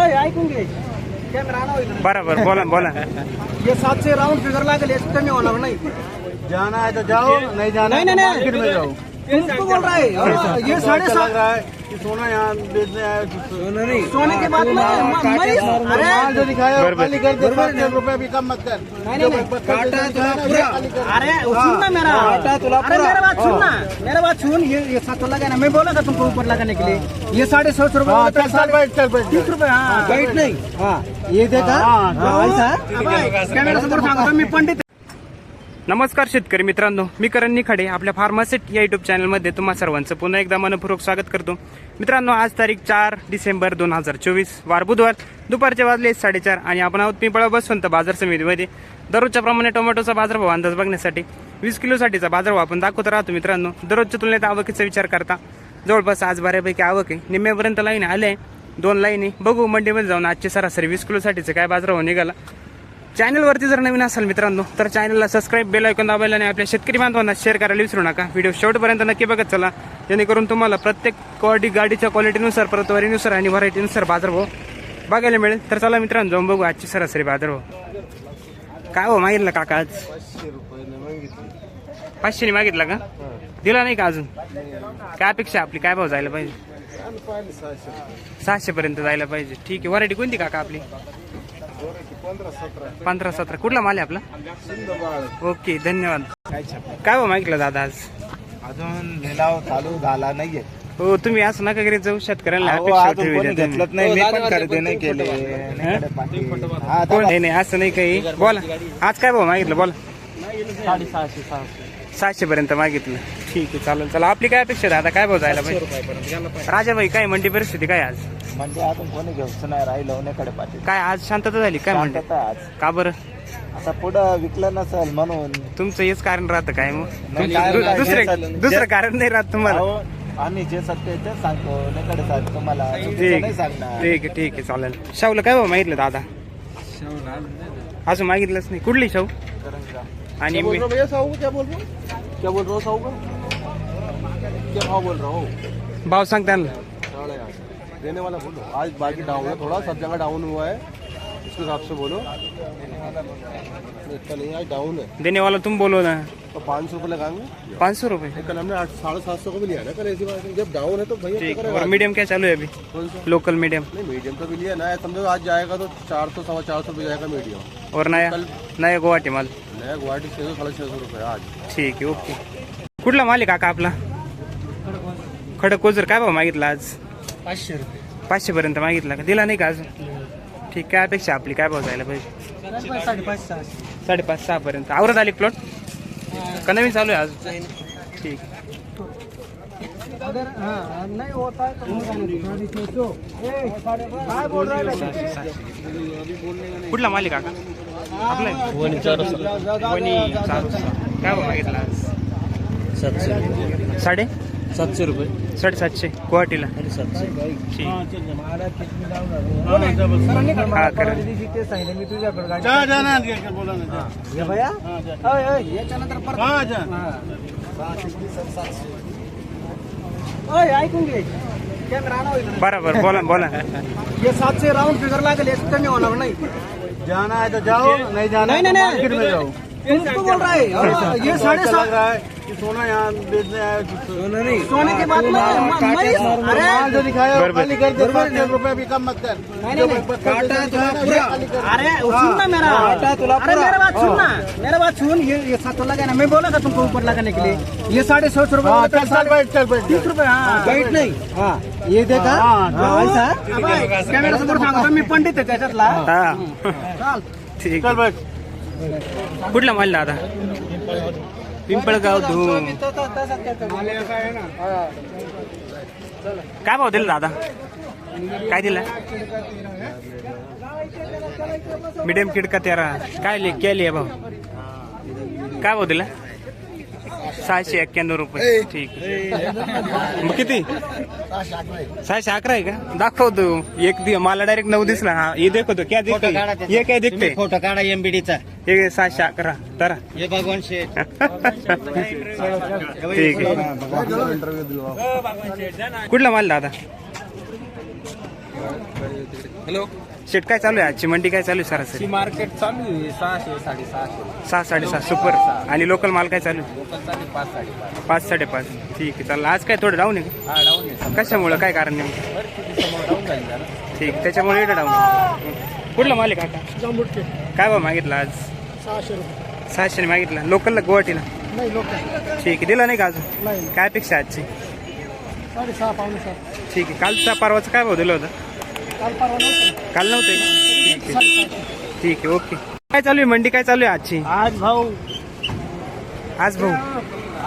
ओय ऐकून घे. कॅमेरा आणावं. बरोबर बोला बोला. हे सातशे राऊंड फिगर लागेल याचं कमी होणार नाही. जाना है तो जाओ नहीं जाना नहीं, है तो नहीं, मार्केट में जाओ तुमको बोल रहा है ये साढ़े सात है सोना यहाँ बेचने आया सोना नहीं। सोने के बाद में म- मरीज़ अरे माल जो दिखाया खाली कर दे पाँच हज़ार रुपए भी कम मत कर। नहीं, नहीं, नहीं। काटा तुला पूरा। अरे सुन ना मेरा। अरे मेरा बात सुन मेरा बात सुन। ये ये सात लगा ना मैं बोला था तुमको ऊपर लगाने के लिए। ये साढ़े सौ रुपए हाँ तीस रुपए हाँ। बैठ नहीं। हाँ। ये देखा? हाँ, हाँ, ऐसा समोर सांगतो मी पंडित नमस्कार शेतकरी मित्रांनो मी करण निखाडे आपल्या फार्मासेट या युट्यूब चॅनलमध्ये तुम्हा सर्वांचं पुन्हा एकदा मनपूर्वक स्वागत करतो. मित्रांनो आज तारीख चार डिसेंबर दोन हजार चोवीस वार बुधवार दुपारचे वाजले साडेचार आणि आपण आहोत पिंपळा बसवंत बाजार समितीमध्ये. दररोजच्या प्रमाणे टोमॅटोचा बाजारभाव अंदाज बघण्यासाठी वीस किलोसाठीचा बाजारभाव आपण दाखवत राहतो मित्रांनो. दररोजच्या तुलनेत आवकीचा विचार करता जवळपास आज बऱ्यापैकी आवक आहे. निम्म्यापर्यंत लाईन आले आहे दोन लाईनी. बघू मंडीमध्ये जाऊन आजचे सरासरी वीस किलोसाठीचं काय बाजारभाव निघाला. चॅनलवरती जर नवीन असाल मित्रांनो तर चॅनलला सबस्क्राईब बेल ऐकून दाबायला आणि आपल्या शेतकरी बांधवांना शेअर करायला विसरू नका. व्हिडिओ शेवटपर्यंत नक्की बघत चला. जेणेकरून तुम्हाला प्रत्येक क्वालिटी गाडीच्या क्वालिटीनुसार परतवारीनुसार आणि व्हरायटीनुसार बाजारभाव बघायला मिळेल. तर चला मित्रांनो जाऊन बघू आजची सरासरी बाजारभाव. काय हो मागितलं काका आज? पाचशेने मागितला का? दिला नाही का अजून? काय अपेक्षा आपली? काय भाव जायला पाहिजे? सहाशे पर्यंत जायला पाहिजे. ठीक आहे व्हरायटी कोणती काका आपली? पंधरा सतरा. कुठला माल आहे आपला? ओके धन्यवाद. काय भाव मागितलं दादा आज? अजून लिलाव चालू झाला नाहीये. हो तुम्ही असं नका करीत जाऊ शेतकऱ्यांना घेतलंच. नाही. मी पण खरेदी नाही केले. नाही. हा, असं नाही काही. बोला. आज काय भाव मागितलं? बोला. साडेसहाशे सहाशे. सहाशे पर्यंत मागितलं. ठीक आहे चालेल चला आपली काय अपेक्षा आहे? आता काय भाव जायला पाहिजे? राजाभाई काय मंडी परिस्थिती काय आज? म्हणजे अजून कोणी घेऊच नाही राहिलं नाही पाटील काय आज शांतता झाली? काय म्हणते? शांतता आज. का बरं? आता पुढं विकलं नसेल म्हणून. तुमचं हेच कारण राहतं काय मग? नाही, काय दु- नाही, जे दुसरं. दुसरं कारण नाही राहत तुम्हाला. अहो, आम्ही जे सत्य आहे तेच सांगतो. नेकडे साहेब तुम्हाला. चुकीचं ठीक नाही सांगणार. ठीक आहे ठीक आहे चालेल. शाहूला काय भाव मागितलं दादा? अजून मागितलंच नाही. कुठली शाहू? आणि मी- भैया साहू क्या बोल रहे हो? क्या बोल रहे हो साहू का? क्या भाव बोल रहा हो? भाव सांग देने वाला बोलो। आज बाकी डाउन है थोड़ा सब जगह डाउन हुआ है। उसके हिसाब से बोलो। इतना नहीं आज डाउन है। देने वाला तुम बोलो ना। तो पाँच सौ रुपये लगाएँगे? पाँच सौ रुपये कल हमने आठ साढ़े सात सौ का भी लिया ना कल ऐसी बात जब डाउन है तो भैया है और मीडियम क्या चालू है अभी? लोकल मीडियम नहीं मीडियम तो भी लिया ना समझो आज जाएगा तो चार सौ सवा चार सौ रुपये जाएगा मीडियम और नया? नया गुवाहाटी माल। गुवाहाटी रुपये आज. ठीक आहे ओके. कुठला माल आहे काका आपला? खडक कोजर काय भाव मागितला आज? पाचशे रुपये. पाचशे पर्यंत मागितला का? दिला नाही का अजून? ठीक काय अपेक्षा आपली. काय भाव जायला पाहिजे? साडेपाच साडेपाच सहा पर्यंत आवरत आली प्लॉट का नवीन चालू आहे अजून? ठीक. अगर हाँ नहीं होता है तो काय? बोल रहा है कुठला माल आहे काका? आपला आहे? वणी चालू काय भाव मागितला आज? सातशे साडे? सातशे रुपये. साडेसातशे. गुवाहाटीला. सातशे ठीक. हा करा. ते सांगितलं. मी तुझ्याकडे गाडी जा जाना बोला ना ये भैया. अय, अय, याच्यानंतर परत हाँ जा. हा. बरोबर बोला बोला। हे सातशे राऊंड फिगर लागेल याचं कमी होणार नाही जाना है तो जाओ नहीं जाना नहीं, है तो नहीं, मार्केट में जाओ। तुमको बोल रहा है हाँ, ये साढ़े सात रहा है कि सोना यहाँ बेचने आया सोना नहीं। सोने के बाद में माल जो दिखाया। खाली कर दे पाँच हज़ार रुपए भी कम मत कर। नहीं, नहीं, नहीं। काटा तुला पूरा। अरे सुन ना मेरा। अरे मेरा बात सुन ना मेरा बात सुन ये ये सात लगा ना. मैं बोला था तुमको ऊपर लगाने के लिए ये साढ़े सौ रुपए तीस रुपए हाँ. नहीं. हाँ. ये देखा हाँ, कॅमेरा समोर सांगतो मी पंडित आहे त्याच्यातला. चाल. ठीक चल कुठला माल दादा? पिंपळगाव धूम. काय भाव दिला दादा? काय दिला? मीडियम किडका तेरा. काय ले केली आहे भाऊ? काय भाव दिला सहाशे एक्क्याण्णव रुपये. ठीक आहे. मग किती? सहाशे अकरा आहे. का? दाखवतो. एक दि मला डायरेक्ट नऊ दिसला. हा हे देखो क्या दिखते? हे काय दिखते? फोटो काढा एमबीडीचा हे सहाशे अकरा. तर हे भगवान शेठ. ठीक आहे. कुठला माल दादा? हॅलो शेट काय चालू आहे? आजची मंडी काय चालू आहे सरासरी? मार्केट चालू आहे सहाशे साडेसहाशे. सहा साडेसहा सुपर. आणि लोकल माल काय चालू आहे? लोकल चालू पाच साडेपाच. पाच साडेपाच. ठीक आहे चालेल. आज काय थोडं डाऊन आहे का? हा डाऊन आहे. कशामुळं? काय कारण नेमकं परिस्थिती समोर डाऊन झाली जरा ठीक त्याच्यामुळे येतं डाऊन कुठलं माल आहे काका? काय भाव मागितला आज? सहाशे रुपये. सहाशेने मागितला. लोकलला गुवाहाटीला? नाही लोक ठीक आहे दिला नाही का अजून? नाही. काय अपेक्षा आहे आजची? साडेसहा पावणे सात. ठीक आहे कालचा परवाचा काय भाव दिला होता? काल नव्हतं? ठीक आहे. ठीक आहे ओके. काय चालू आहे? मंडी काय चालू आहे आजची? आज भाऊ. आज भाऊ?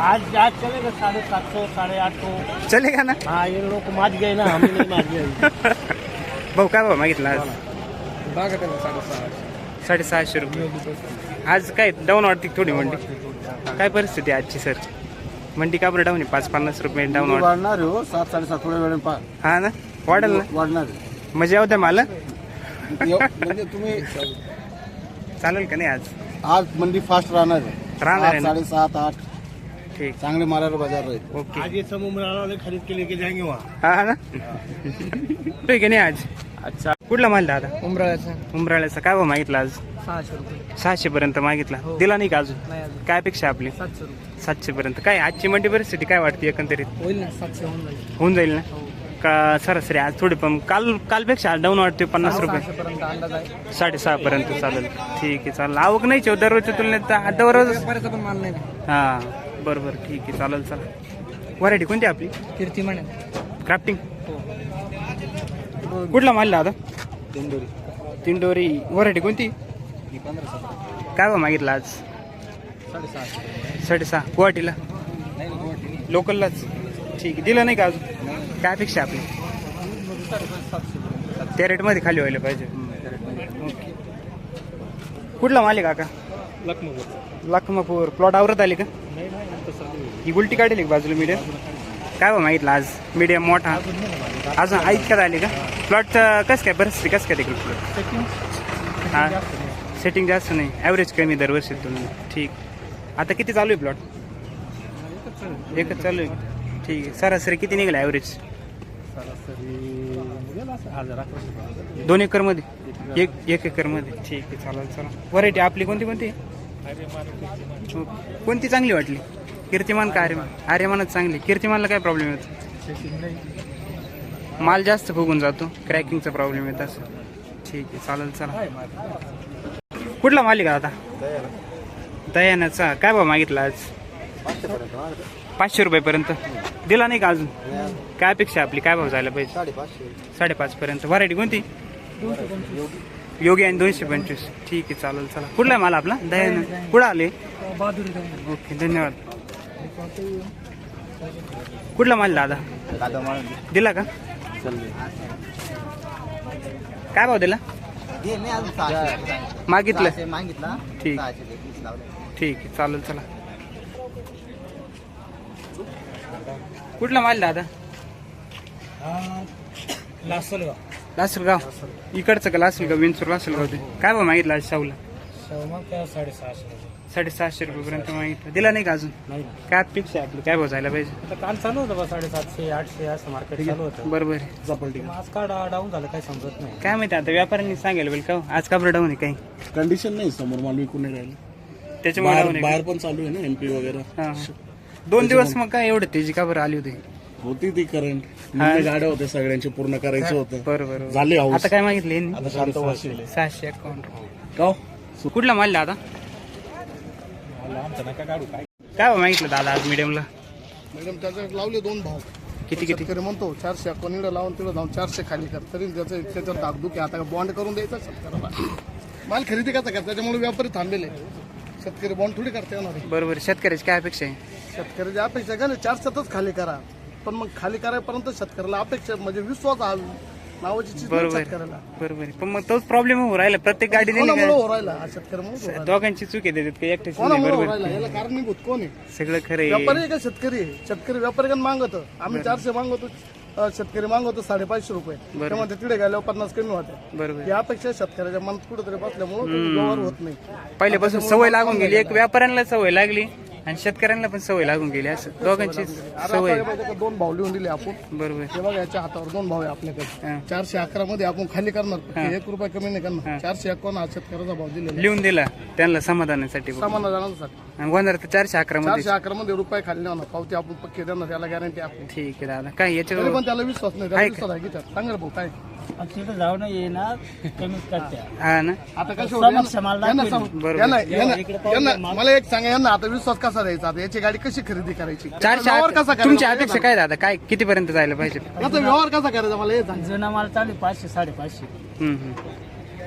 आज आज चलेगा साढ़े सात सौ साढ़े आठ सौ चलेगा ना? हाँ ये लोग माज गए ना हमें नहीं माज गए. भाऊ काय भाव मागितला आज? साडेसहाशे. रुपये. आज काय डाऊन वाटते थोडी मंडी? काय परिस्थिती आहे आजची सर मंडी का बरं डाऊन आहे? पाच पन्नास रुपये डाऊन वाढणार हो सात साडेसात थोड्या वेळ पा हा ना? वाढेल ना? वाढणार आहे. मजा द्या मला. एव- म्हणजे तुम्ही चालेल का नाही आज? आज मंडी फास्ट राहणार आहे. राहणार आहे आठ, ना? साडेसात आठ. ठीक. चांगले मालाला बाजार राहील ओके. आज ये समूह में वाले खरीद के लेके जाएंगे वहाँ हा ना? ठीक आहे नाही आज? अच्छा. कुठला माल दादा? उमराळ्याचा. उमराळ्याचा. काय भाव मागितला आज? सहाशे रुपये. सहाशे पर्यंत मागितला दिला नाही का अजून? नाही अजून. काय अपेक्षा आपली? सातशे रुपये. सातशे पर्यंत काय आजची मंडी परिस्थिती काय वाटते एकंदरीत? होईल ना सातशे होऊन जाईल. होऊन जाईल ना? का सरासरी आज थोडी पण काल कालपेक्षा आज डाऊन वाटते पन्नास रुपये. पर्यंत अंदाज आहे साडेसहा पर्यंत चालेल. ठीक आहे चालेल. आवक नाही चौ दररोजच्या तुलनेत तर दररोज व्यापाऱ्याचा पण माल नाही हा बरोबर. ठीक आहे चालेल चला व्हरायटी कोणती आपली? कीर्ती म्हणे क्राफ्टिंग कुठला माल दादा तिंडोरी व्हरायटी कोणती? काय बा मागितला आज? साडेसहाशे साडेसहा. गुवाहाटीला नाही गुवाहाटी लोकललाच ठीक आहे दिलं नाही का अजून? काय अपेक्षा आहे आपली? त्या रेटमध्ये खाली व्हायला पाहिजे. ओके. कुठला माल आहे काका? लखनऊ लखमापूर. प्लॉट आवरत आले का? ही गुलटी काढेल का बाजूला मीडियम काय बा मागितलं आज? मीडियम मोठा. अजून ऐकत आले का? प्लॉट कसं काय परिस्थिती? कसं काय तिकडे? प्लॉट हा? सेटिंग जास्त नाही. ॲव्हरेज कमी दरवर्षी तुम्ही ठीक. आता किती चालू आहे प्लॉट एकच चालू आहे. ठीक आहे. सरासरी किती निघाला ॲव्हरेज सरासरी दोन एकरमध्ये एक एक एकरमध्ये ठीक आहे चालेल चला. व्हरायटी आपली कोणती कोणती. कोणती चांगली वाटली? कीर्तिमान का आर्यमान आर्यमानच चांगली. कीर्तिमानला काय प्रॉब्लेम येतो माल जास्त फुगून जातो. क्रॅकिंगचा प्रॉब्लेम येत असं ठीक आहे चालेल चला. कुठला माल आहे का आता? दयानाचा काय भाव मागितला आज? पाचशे रुपयेपर्यंत. दिला नाही का अजून? काय अपेक्षा आहे आपली? काय भाव जायला पाहिजे? साडेपाच पर्यंत व्हरायटी कोणती? योगी आणि दोनशे पंचवीस. ठीक आहे चालेल चला. कुठला आहे माल आपला? दयाना कुठं आले? ओके धन्यवाद. कुठला माल दादा? दिला का? काय भाव दिला? मागितलं. ठीक. ठीक आहे चालेल चला. कुठला माल दादा? लासलगाव. लासलगाव? इकडचं का लासलगाव? विंचूर लासलगाव ते. काय भाव मागितला आज शाहूला? काय साडेसहाशे साडेसहाशे रुपयेपर्यंत मागितलं. दिला नाही का अजून? नाही काय अपेक्षा आहे आपली? काय भाव जायला पाहिजे? आता काल चालू होतं बा साडेसातशे आठशे असं मार्केट चालू होतं. बरोबर आहे. मग आज का डा- डाऊन झालं काय समजत नाही. काय माहिती आता व्यापाऱ्यांनी सांगायला पाहिजे का हो? आज का बरं डाऊन आहे काही? कंडिशन नाही समोर माल विकून नाही राहिले. त्याच्यामुळे बाहेर डाऊन आहे बाहेर पण चालू आहे ना एमपी वगैरे. हा, हा. दोन दिवस मग काय एवढं तेजी का बरं आली होती. होती ती करंट गाड्या होत्या सगळ्यांचे पूर्ण करायचं होतं. बरोबर. झाले हाऊस आता काय मागितले यांनी? आता शांत वाचले सहाशे अकाउंट का हो? कुठला नका काढू काय? भाव मागितलं दादा आज मीडियमला मॅडम त्याचे लावले दोन भाव. किती किती? शेतकरी म्हणतो चारशे अकाउंट इकडे लावून तिकडे जाऊन चारशे खाली कर. तरी त्याचं त्याच्यावर दागदुखी आता बॉन्ड करून द्यायचा शेतकऱ्याला. माल खरेदी करता का त्याच्यामुळे व्यापारी थांबलेले. शेतकरी बॉन्ड थोडी करता येणार आहे. बरोबर शेतकऱ्याची काय अपेक्षा आहे? शेतकऱ्याची अपेक्षा का नाही चारशेतच खाली करा. पण मग खाली करायपर्यंत शेतकऱ्याला अपेक्षा म्हणजे विश्वास हा नावाची चीज नाही बरोबर शेतकऱ्याला. बरोबर. पण मग तोच प्रॉब्लेम होऊ राहिला. प्रत्येक गाडीने कोणामुळे हो राहिला? हा शेतकऱ्यामुळे का? दोघांची चूक आहे त्याच्यात काही एकट्याची नाही कोणामुळे हो बरोबर. राहिला? याला कारणीभूत कोण आहे? सगळं खरं. व्यापारी आहे का शेतकरी? आहे? शेतकरी व्यापारी मागत आम्ही चारशे मागवतो. अं, शेतकरी मागवतो साडेपाचशे रुपये. तेव्हा ते तिथे गेल्यावर पन्नास कमी होते. बरोबर. या अपेक्षा शेतकऱ्याच्या मनात कुठेतरी बसल्यामुळे व्यवहार होत नाही. पहिल्यापासून सवय लागून गेली. एक व्यापाऱ्यांना सवय लागली. आणि शेतकऱ्यांना पण सवय लागून गेली असं. दोघांची सवय. दोन भाव लिहून दिले आपण. बरोबर. हे बघा याच्या हातावर दोन भाव आहे आपल्याकडे. चारशे अकरा मध्ये आपण खाली करणार एक रुपये कमी नाही करणार. चारशे एकावन्न हा शेतकऱ्याचा भाव आहे. लिहून दिला त्यांना समाधानासाठी आणि वंजार तर चारशे अकरा मध्ये. चारशे अकरा मध्ये रुपये खाली नाही होणार पावती आपण पक्के देणार त्याला गॅरंटी आपण ठीक आहे दादा. काय याच्यावर पण त्याला विश्वास नाही रे भाऊ काय तिथं जाऊन येणार कमीच करते हा ना? आता कसं समक्ष माल होतं? यांना दाखवेल. सांग- बरोबर. यांना- यांना- यांना- मला एक सांगा यांना आता विश्वास कसा द्यायचा? आता याची गाडी कशी खरेदी करायची? चारशे व्यवहार कसा करायचा? तुमची अपेक्षा काय दादा? काय किती पर्यंत जायला पाहिजे. याचा व्यवहार कसा करायचा? मला हे सांग. जुना माल चालू आहे पाचशे साडेपाचशे. हम्म, हम्म.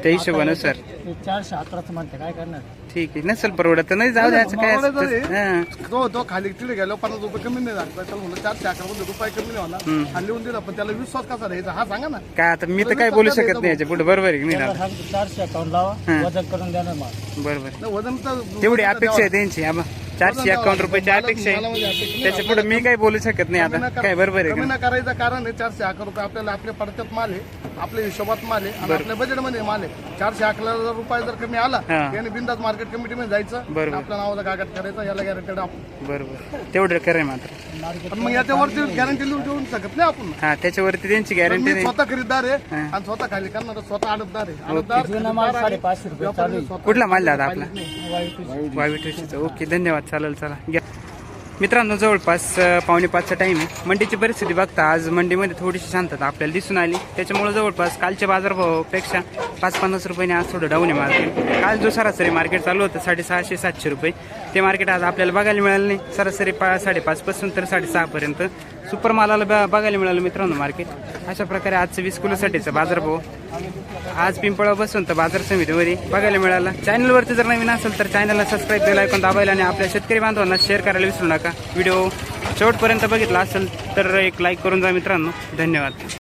त्या हिशोबानुसार ते चारशे अकराच म्हणते काय करणार? ठीक आहे. नसेल परवडत तर नाही जाऊ द्यायचं काय असतं. हा. तो तो खाली तिथे गेलो पन्नास रुपये कमी नाही लागला त्याला म्हणलं चारशे अकरा मध्ये रुपये कमी नाही होणार. आणि लिहून दिला पण त्याला विश्वास कसा द्यायचा हा सांगा ना. काय आता मी तर काय बोलू शकत नाही याच्यापुढे. बरोबर आहे की नाही त्याला दादा सांगतो चारशे अकाउंट लावा वजन करून देणार माल. बरोबर नाही, वजन तर तेवढी अपेक्षा आहे त्यांची आबा. चारशे अकाउंट रुपयाची अपेक्षा म्हणजे आहे नाही. त्याच्या पुढे मी काही बोलू शकत नाही आता. काय बरोबर आहे का? न करायचं कारण आहे चारशे अकरा रुपये आपल्याला आपल्या पडत्यात माल आहे आपल्या हिशोबात माल आहे आणि आपल्या बजेटमध्ये माल आहे. चारशे अकरा हजार रुपये जर कमी आला हा. याने बिंदास मार्केट कमिटीमध्ये जायचं बरोबर. आपल्या नावाला कागद करायचा याला गॅरंटेड आपण. बरोबर. तेवढं करे मात्र. पण मग याच्यावरती गॅरंटी लिहून देऊ शकत नाही आपण. हा त्याच्यावरती त्यांची गॅरंटी मी नाही. स्वतः खरीददार आहे आणि स्वतः खाली करणार स्वतः आडतदार आहे. आडतदार जुना माल खरीददार आहे. साडेपाचशे रुपये चालू आहे. स्वतः- कुठला माल दादा आपला? ओके धन्यवाद. चालेल चला. घ्या. मित्रांनो जवळपास पावणे पाचचा टाईम आहे. मंडीची परिस्थिती बघता आज मंडीमध्ये थोडीशी शांतता आपल्याला दिसून आली. त्याच्यामुळे जवळपास कालच्या बाजारभावापेक्षा पाच पन्नास रुपयाने आज थोडं डाऊन आहे मार्केट काल जो सरासरी मार्केट चालू होतं साडेसहाशे सातशे रुपये. ते मार्केट आज आपल्याला बघायला मिळालं नाही. सरासरी पा साडेपाचपासून तर साडेसहापर्यंत सुपर मालाला ब- बघायला मिळालं मित्रांनो मार्केट अशा प्रकारे आजचं वीस किलोसाठीचा बाजारभाव आज पिंपळा बसून तर बाजार समितीमध्ये बघायला मिळाला. चॅनलवरती जर नवीन असेल तर चॅनलला सबस्क्राईब बेल ऐकून दाबायला आणि आपल्या शेतकरी बांधवांना शेअर करायला विसरू नका. व्हिडिओ शेवटपर्यंत बघितला असेल तर एक लाईक करून जा मित्रांनो. धन्यवाद.